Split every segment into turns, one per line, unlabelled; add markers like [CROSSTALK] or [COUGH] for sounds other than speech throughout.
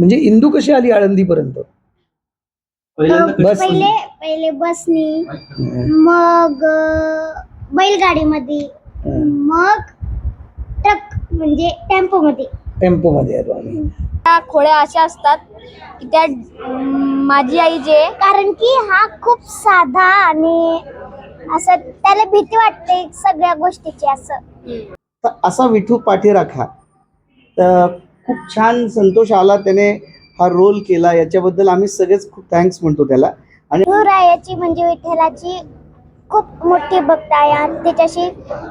म्हणजे इंदू कशी आली आळंदीपर्यंत? बस
पहिले पहिले बसनी मग बैलगाडीमध्ये. मग ट्रक म्हणजे टेम्पो मध्ये
टेम्पो मध्ये आलो आम्ही
त्या खोड्या अशा असतात की त्या माझी आई जे
कारण की हा खूप साधा आणि असं त्याला भीती वाटते सगळ्या गोष्टीची असं.
तर असा विठू पाठीराखा. तर खूप छान संतोष आला त्याने हा रोल केला. याच्याबद्दल आम्ही सगळेच खूप थँक्स म्हणतो त्याला. आणि
विठुरायाची म्हणजे विठ्ठलाची खूप मोठी भक्त आहे आणि त्याच्याशी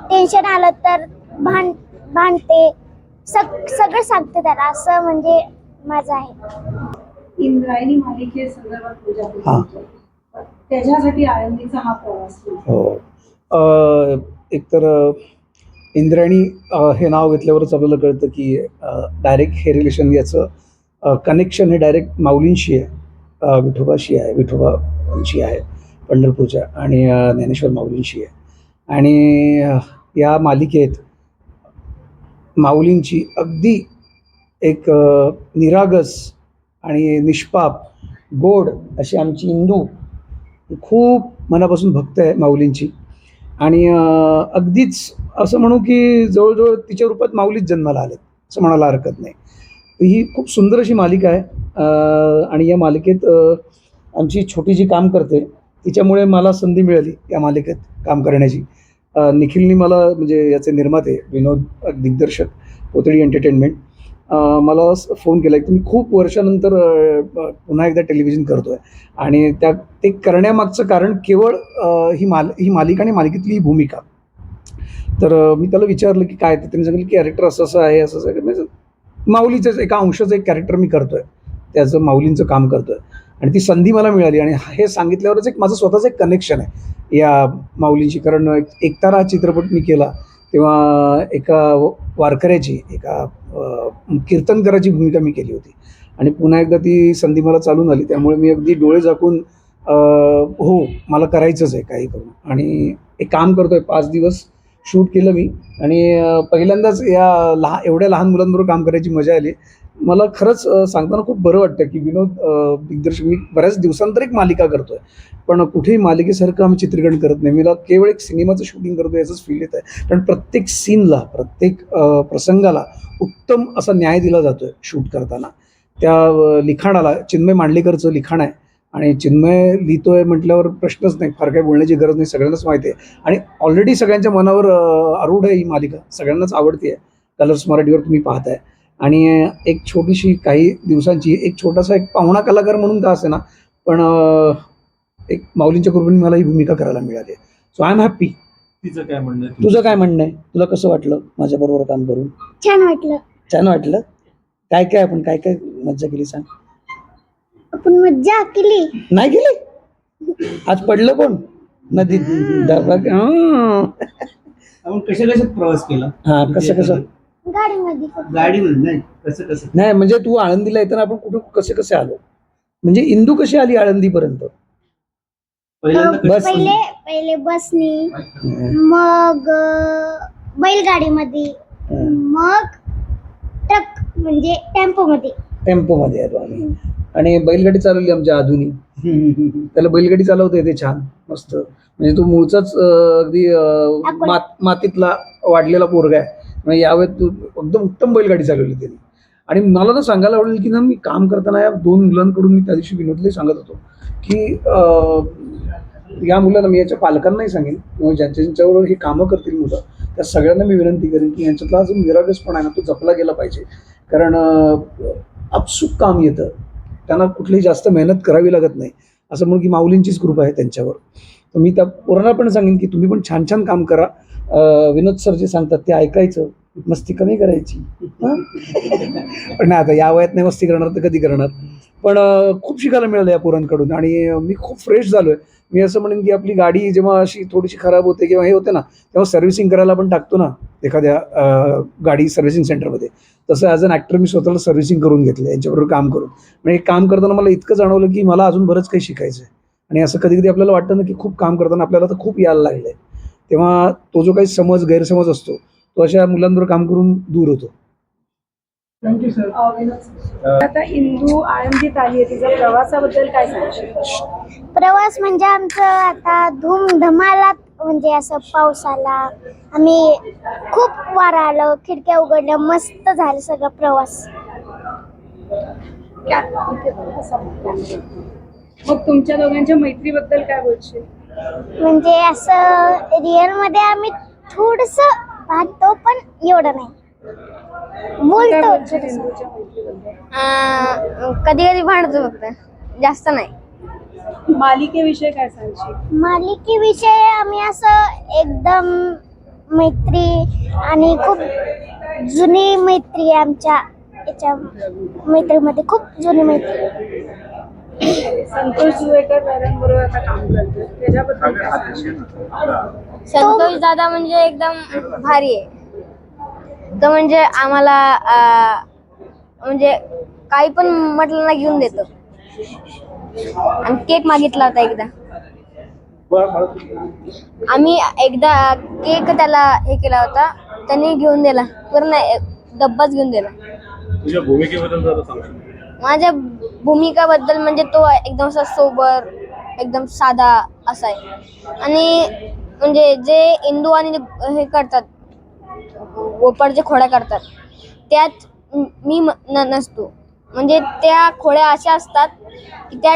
टेन्शन आलं तर भांड भांडते. सग सगळं सांगते त्याला. असं म्हणजे माझं आहे.
इंद्रायणी मालिकेसंदर्भात पूजा
हा.
त्याच्यासाठी आळंदीचा हा प्रवास
हो. अ, एकतर अ, इंद्रायणी हे नाव घेतल्यावरच आपल्याला कळतं की डायरेक्ट हे रिलेशन याचं कनेक्शन हे डायरेक्ट माऊलींशी आहे. विठोबाशी आहे विठोबाशी आहे पंढरपूरच्या आणि ज्ञानेश्वर माऊलींशी आहे. आणि या मालिकेत माऊलींची अगदी एक निरागस आणि निष्पाप गोड अशी आमची इंदू खूप मनापासून भक्त आहे माऊलींची. आणि अगदीच असं म्हणू की जवळजवळ तिच्या रूपात माऊलीच जन्माला आलेत असं म्हणायला हरकत नाही. ही खूप सुंदर अशी मालिका आहे आणि या मालिकेत आमची छोटी जी काम करते तिच्यामुळे मला संधी मिळाली या मालिकेत काम करण्याची. निखिलनी मला म्हणजे याचे निर्माते विनोद दिग्दर्शक पोतळी एंटरटेनमेंट मला फोन केला. की तुम्ही खूप वर्षानंतर पुन्हा एकदा टेलिव्हिजन करतो आहे आणि त्या ते करण्यामागचं कारण केवळ ही माल ही मालिका आणि मालिकेतली ही भूमिका. तर मी त्याला विचारलं की काय? तर त्यांनी सांगितलं की कॅरेक्टर असं असं आहे असं असं म्हणजे माऊलीचंच एका अंशाचं एक कॅरेक्टर मी करतो आहे त्याचं माऊलींचं काम करतो आहे आणि ती संधी मला मिळाली. आणि हे सांगितल्यावरच एक माझं स्वतःचं एक कनेक्शन आहे. या माऊलींची कारण एक- एकतारा हा चित्रपट मी केला. तेव्हा एका वारकऱ्याची एका कीर्तनकराची कीर्तनकाराची भूमिका मी केली होती. आणि पुन्हा एकदा ती संधी मला चालून आली त्यामुळे मी अगदी डोळे झाकून हो मला करायचंच आहे काही करून. आणि एक काम करतोय पाच दिवस शूट केलं मी. आणि पहिल्यांदाच या लहा एवढ्या लहान मुलांबरोबर काम करायची मजा आली. मला खरंच सांगताना खूप बरं वाटतं की विनोद दिग्दर्शक मी बऱ्याच दिवसांतर एक मालिका करतोय. पण कुठेही मालिकेसारखं आम्ही चित्रीकरण करत नाही. मला केवळ एक सिनेमाचं शूटिंग करतो याचंच फील येत आहे कारण प्रत्येक सीनला प्रत्येक प्रसंगाला उत्तम असा न्याय दिला जातोय शूट करताना. त्या लिखाणाला चिन्मय मांडलेकरचं लिखाण आहे. आणि चिन्मय लिहितोय म्हटल्यावर प्रश्नच नाही. फार काही बोलण्याची गरज नाही. सगळ्यांनाच माहिती आहे. आणि ऑलरेडी सगळ्यांच्या मनावर आरूढ आहे ही मालिका. सगळ्यांनाच आवडते आहे कलर्स मराठीवर तुम्ही पाहताय. आणि एक छोटीशी काही दिवसांची एक छोटासा एक पाहुणा कलाकार म्हणून का असे ना पण एक माऊलींच्या कृपेने मला ही भूमिका करायला मिळाली सो आय एम हॅप्पी
तिचं काय म्हणणं आहे?
तुझं काय म्हणणं आहे? तुला कसं वाटलं माझ्याबरोबर काम करून?
छान वाटलं.
छान वाटलं? काय काय आपण काय काय मज्जा केली सांग?
आपण मज्जा केली.
नाही गेली आज पडलं कोण? नदीत हां.
आपण कशा कशात प्रवास केला?
हा कसं कसं?
गाडीमध्ये
नाही. कसं कसं?
नाही म्हणजे तू आळंदीला येताना आपण कुठं कसे कसे आलो? म्हणजे इंदू कशी आली आळंदीपर्यंत?
पहिल्यांदा
अं,
बस-
पहिले पहिले बसनी मग अं, बैलगाडीमध्ये
हं.
मग ट्रक म्हणजे टेम्पो मध्ये
टेम्पो मध्ये आलो आम्ही. आणि बैलगाडी चालवली आमच्या आधुनी. [LAUGHS] त्याला बैलगाडी चालवता येते छान मस्त. म्हणजे तो मूळचाच अं, अगदी अं,
अकोला.
मात मातीतला वाढलेला पोरगा आहे. म्हणजे यावेळेस तू एकदम उत्तम बैलगाडी चालवली त्यांनी. आणि मला तर सांगायला आवडेल की ना मी काम करताना या दोन मुलांकडून मी त्या दिवशी विनोदलाही सांगत होतो की या मुलांना मी याच्या पालकांनाही सांगेन किंवा ज्यांच्या ज्यांच्यावर हे कामं करतील मुलं त्या सगळ्यांना मी विनंती करेन की यांच्यातला जो निरागसपणा आहे ना तो जपला गेला पाहिजे. कारण अं, आपसूक काम येतं. त्यांना कुठलीही जास्त मेहनत करावी लागत नाही. असं म्हणून की माऊलींचीच कृपा आहे त्यांच्यावर. तर मी त्या पोरांना पण सांगेन की तुम्ही पण छान छान काम करा. विनोद सर जे सांगतात ते ऐकायचं मस्ती कमी करायची. [LAUGHS] पण नाही आता या वयात नाही मस्ती करणार तर कधी करणार? पण खूप शिकायला मिळालं या पोरांकडून आणि मी खूप फ्रेश झालोय. मी असं म्हणेन की आपली गाडी जेव्हा अशी थोडीशी खराब होते किंवा हे होते ना तेव्हा सर्व्हिसिंग करायला पण टाकतो ना एखाद्या गाडी सर्व्हिसिंग सेंटरमध्ये. तसं ॲज अन ॲक्टर मी स्वतःला सर्व्हिसिंग करून घेतलं यांच्याबरोबर काम करून. म्हणजे काम करताना मला इतकं जाणवलं की मला अजून बरंच काही शिकायचं आहे आणि असं कधी कधी आपल्याला वाटतं ना की खूप काम करताना आपल्याला तर खूप यायला लागलं आहे तेव्हा तो जो काही समज गैरसमज असतो तो अशा मुलांबरोबर काम करून दूर होतो.
थँक्यू सर आता इंदू आळंदीत आली आहे तिचा प्रवासाबद्दल काय सांगशील?
प्रवास म्हणजे आमचं आता धूम धमालात म्हणजे असं पाऊस आला आम्ही खूप वारा आलं खिडक्या उघडल्या मस्त झालं सगळं प्रवास.
मग तुमच्या दोघांच्या मैत्रीबद्दल काय बोलशील?
म्हणजे असं रिअलमध्ये आम्ही थोडस भांडतो पण एवढं नाही.
काय
बोलतो.
बोलशील
थोडंसं.
इंदूच्या मैत्रीबद्दल?
कधी कधी भांडतो फक्त. जास्त नाही.
मालिकेविषयी काय सांगशील?
मालिकेविषयी आम्ही असं एकदम मैत्री आणि खूप जुनी मैत्री आहे आमच्या याच्या मैत्रीमध्ये. खूप जुनी मैत्री.
संतोष जुवेकर दादांबरोबर आता काम करतोय. त्याच्याबद्दल काय सांगशील
संतोष दादा म्हणजे एकदम भारी आहे. तो म्हणजे आम्हाला अं, म्हणजे काही पण म्हटलं ना घेऊन देतो. आणि केक मागितला होता एकदा. आम्ही एकदा केक त्याला हे केला होता. त्यांनी घेऊन दिला. पूर्ण डब्बाच घेऊन दिला.
तुझ्या भूमिकेबद्दल जरा सांगशील?
माझ्या भूमिकाबद्दल म्हणजे तो एकदम असा सोबर एकदम साधा असा आहे. आणि म्हणजे जे इंदू आणि हे करतात वोपडचे खोड्या करतात त्यात मी म- न नसतो. म्हणजे त्या खोड्या अशा असतात की त्या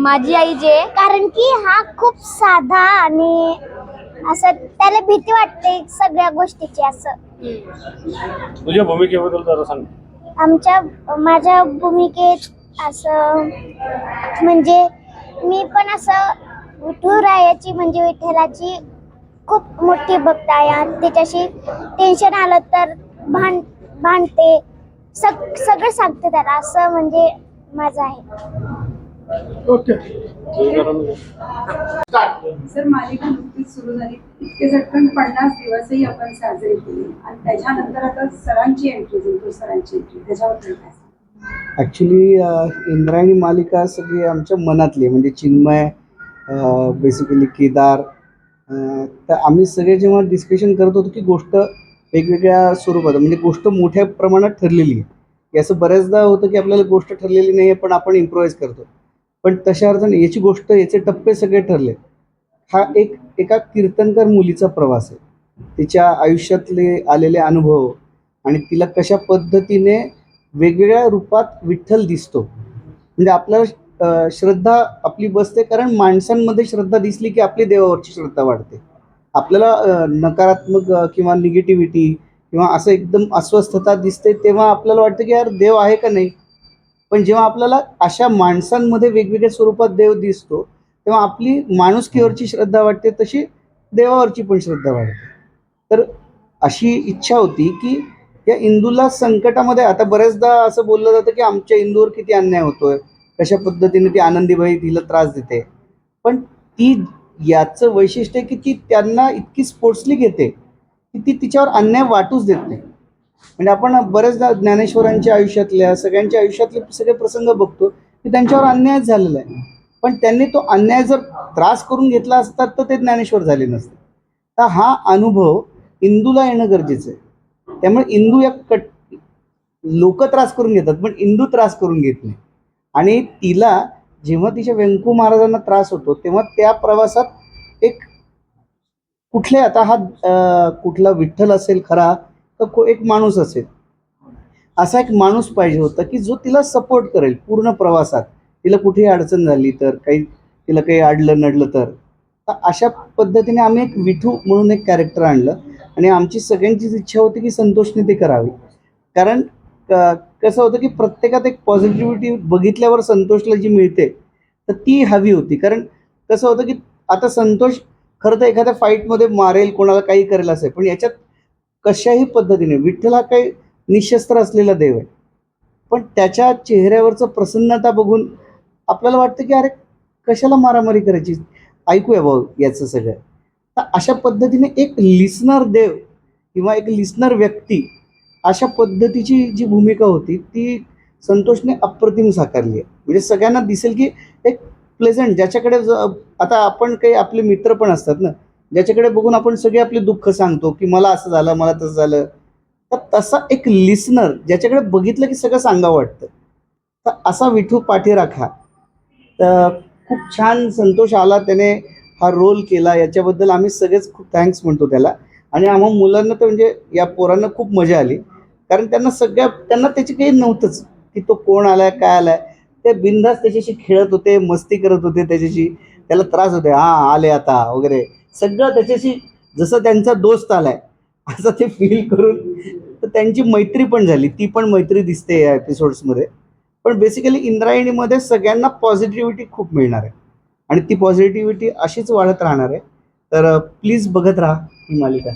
माझी आई जे
कारण की हा खूप साधा आणि असं त्याला भीती वाटते सगळ्या गोष्टीची असं.
तुझ्या भूमिकेबद्दल जरा सांग.
आमच्या माझ्या भूमिकेत असं म्हणजे मी पण असं विठुरायाची म्हणजे विठ्ठलाची खूप मोठी भक्त आहे आणि त्याच्याशी टेन्शन आलं तर भांड भांडते. सग सगळं सांगते त्याला असं म्हणजे माझं आहे.
नको.
सर मालिका नुकतीच सुरू झाली. इतके झटकन पन्नास दिवसही आपण साजरे केले. आणि त्याच्यानंतर आता सरांची एंट्री जिंकूर सरांची एंट्री त्याच्याबद्दल काय
ॲक्च्युली इंद्रायणी मालिका सगळी आमच्या मनातली म्हणजे चिन्मय बेसिकली केदार तर आम्ही सगळे जेव्हा डिस्कशन करत होतो की गोष्ट वेगवेगळ्या स्वरूपात म्हणजे गोष्ट मोठ्या प्रमाणात ठरलेली आहे. असं बऱ्याचदा होतं की आपल्याला गोष्ट ठरलेली नाही आहे पण आपण इम्प्रोवाईज करतो. पण तशा अर्थाने याची गोष्ट याचे टप्पे सगळे ठरले हा एक एका कीर्तनकार मुलीचा प्रवास आहे. तिच्या आयुष्यातले आलेले अनुभव आणि तिला कशा पद्धतीने वेगवेगळ्या रूपात विठ्ठल दिसतो. म्हणजे आपल्याला श्रद्धा आपली बसते कारण माणसांमध्ये श्रद्धा दिसली की आपली देवावरची श्रद्धा वाढते. आपल्याला नकारात्मक किंवा निगेटिव्हिटी किंवा असं एकदम अस्वस्थता दिसते तेव्हा आपल्याला वाटतं की यार देव आहे का नाही? पण जेव्हा आपल्याला अशा माणसांमध्ये वेगवेगळ्या स्वरूपात देव दिसतो तेव्हा आपली माणुसकीवरची श्रद्धा वाटते तशी देवावरची पण श्रद्धा वाढते. तर अशी इच्छा होती की या इंदूला संकटामध्ये आता बऱ्याचदा असं बोललं जातं की आमच्या इंदूवर किती अन्याय होतोय कशा पद्धतीने ती आनंदीबाई तिला त्रास देते. पण ती याचं वैशिष्ट्य आहे की ती त्यांना इतकी स्पोर्ट्सली घेते की ती तिच्यावर अन्याय वाटूच देत नाही. म्हणजे आपण बऱ्याचदा ज्ञानेश्वरांच्या आयुष्यातल्या सगळ्यांच्या आयुष्यातले सगळे प्रसंग बघतो की त्यांच्यावर अन्याय झालेला आहे. पण त्यांनी तो अन्याय जर त्रास करून घेतला असता तर ते ज्ञानेश्वर झाले नसते. तर हा अनुभव इंदूला येणं गरजेचं आहे. त्यामुळे इंदू या कट लोक त्रास करून घेतात पण इंदू त्रास करून घेत नाही. आणि तिला जेव्हा तिच्या व्यंकू महाराजांना त्रास होतो तेव्हा त्या प्रवासात एक कुठले आता हा कुठला विठ्ठल असेल खरा तर को- एक माणूस असेल. असा एक माणूस पाहिजे होता की जो तिला सपोर्ट करेल पूर्ण प्रवासात. तिला कुठेही अडचण झाली तर काही तिला काही अडलं नडलं तर. अशा पद्धतीने आम्ही एक विठू म्हणून एक कॅरेक्टर आणलं आणि आमची सगळ्यांचीच इच्छा होती की संतोषने ते करावी. कारण क- कसं होतं की प्रत्येकात एक पॉझिटिव्हिटी बघितल्यावर संतोषला जी मिळते तर ती हवी होती. कारण कसं होतं की आता संतोष खरं तर एखाद्या फाईटमध्ये मारेल कोणाला काही करेल असेल पण याच्यात कशाही पद्धतीने विठ्ठल हा काही निशस्त्र असलेला देव आहे. पण त्याच्या चेहऱ्यावरचं प्रसन्नता बघून आपल्याला वाटतं की अरे कशाला मारामारी करायची? ऐकूया भाऊ याचं सगळं. तर अशा पद्धतीने एक लिसनर देव किंवा एक लिसनर व्यक्ती अशा पद्धतीची जी भूमिका होती ती संतोषने अप्रतिम साकारली आहे. म्हणजे सगळ्यांना दिसेल की एक प्लेझंट ज्याच्याकडे आता आपण काही आपले मित्र पण असतात ना ज्याच्याकडे बघून आपण सगळे आपले दुःख सांगतो की मला असं झालं मला तसं झालं. तर तसा एक लिसनर ज्याच्याकडे बघितलं की सगळं सांगावं वाटतं. तर असा विठू पाठीराखा. तर खूप छान संतोष आला त्याने हा रोल केला. याच्याबद्दल आम्ही सगळेच खूप थँक्स म्हणतो त्याला. आणि आम्हा मुलांना तर म्हणजे या पोरांना खूप मजा आली. कारण त्यांना सगळ्या त्यांना त्याची काही नव्हतंच की तो कोण आलाय काय आलाय. ते बिंदास त्याच्याशी खेळत होते मस्ती करत होते त्याच्याशी. त्याला त्रास होते. हां आले आता वगैरे. सगळं त्याच्याशी जसं त्यांचा दोस्त आलाय असं ते फील करून तर त्यांची मैत्री पण झाली. ती पण मैत्री दिसते या एपिसोड्समध्ये पण बेसिकली इंद्रायणीमध्ये सगळ्यांना पॉझिटिव्हिटी खूप मिळणार आहे. आणि ती पॉझिटिव्हिटी अशीच वाढत राहणार आहे. तर प्लीज बघत राहा ही मालिका.